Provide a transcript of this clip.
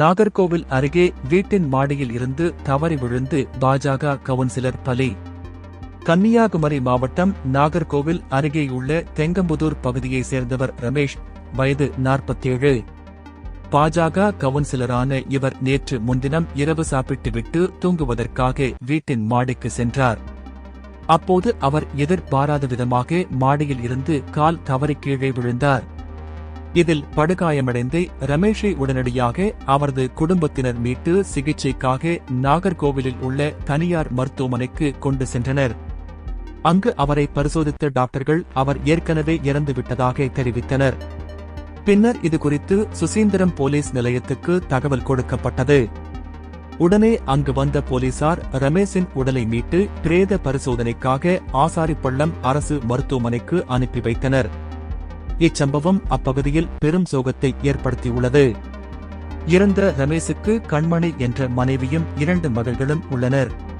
நாகர்கோவில் அருகே வீட்டின் மாடியில் இருந்து தவறி விழுந்து பாஜக கவுன்சிலர் பலி. கன்னியாகுமரி மாவட்டம் நாகர்கோவில் அருகேயுள்ள தெங்கம்புதூர் பகுதியைச் சேர்ந்தவர் ரமேஷ் வயது நாற்பத்தேழு. பாஜக கவுன்சிலரான இவர் நேற்று முன்தினம் இரவு சாப்பிட்டுவிட்டு தூங்குவதற்காக வீட்டின் மாடிக்கு சென்றார். அப்போது அவர் எதிர்பாராத விதமாக மாடியில் இருந்து கால் தவறி கீழே விழுந்தார். இதில் படுகாயமடைந்து ரமேஷை உடனடியாக அவரது குடும்பத்தினர் மீட்டு சிகிச்சைக்காக நாகர்கோவிலில் உள்ள தனியார் மருத்துவமனைக்கு கொண்டு சென்றனர். அங்கு அவரை பரிசோதித்த டாக்டர்கள் அவர் ஏற்கனவே இறந்துவிட்டதாக தெரிவித்தனர். பின்னர் இதுகுறித்து சுசீந்திரம் போலீஸ் நிலையத்துக்கு தகவல் கொடுக்கப்பட்டது. உடனே அங்கு வந்த போலீசார் ரமேஷின் உடலை மீட்டு பிரேத பரிசோதனைக்காக ஆசாரிப்பள்ளம் அரசு மருத்துவமனைக்கு அனுப்பி வைத்தனர். இச்சம்பவம் அப்பகுதியில் பெரும் சோகத்தை ஏற்படுத்தியுள்ளது. இறந்த ரமேஷுக்கு கண்மணி என்ற மனைவியும் இரண்டு மகள்களும் உள்ளனர்.